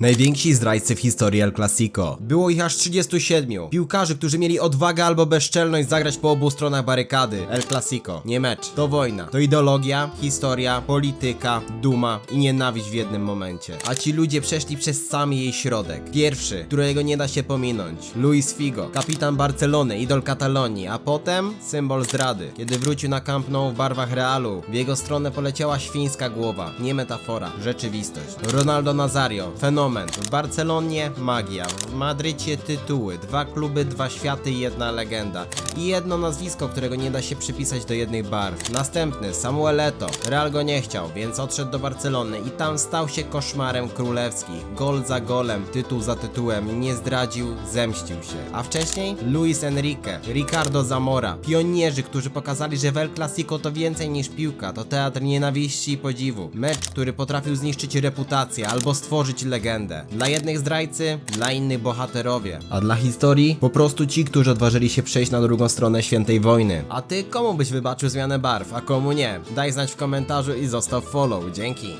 Najwięksi zdrajcy w historii El Clasico. Było ich aż 37. Piłkarzy, którzy mieli odwagę albo bezczelność zagrać po obu stronach barykady. El Clasico. Nie mecz. To wojna. To ideologia, historia, polityka, duma i nienawiść w jednym momencie. A ci ludzie przeszli przez sam jej środek. Pierwszy, którego nie da się pominąć. Luis Figo. Kapitan Barcelony, idol Katalonii. A potem symbol zdrady. Kiedy wrócił na Camp Nou w barwach Realu, w jego stronę poleciała świńska głowa. Nie metafora, rzeczywistość. Ronaldo Nazario. Fenomen. W Barcelonie magia. W Madrycie tytuły. Dwa kluby, dwa światy i jedna legenda. I jedno nazwisko, którego nie da się przypisać do jednych barw. Następny, Samuel Eto'o. Real go nie chciał, więc odszedł do Barcelony i tam stał się koszmarem królewskich. Gol za golem, tytuł za tytułem. Nie zdradził, zemścił się. A wcześniej Luis Enrique, Ricardo Zamora. Pionierzy, którzy pokazali, że El Clasico to więcej niż piłka. To teatr nienawiści i podziwu. Mecz, który potrafił zniszczyć reputację albo stworzyć legendę. Dla jednych zdrajcy, dla innych bohaterowie. A dla historii po prostu ci, którzy odważyli się przejść na drugą stronę świętej wojny. A ty komu byś wybaczył zmianę barw, a komu nie? Daj znać w komentarzu i zostaw follow. Dzięki.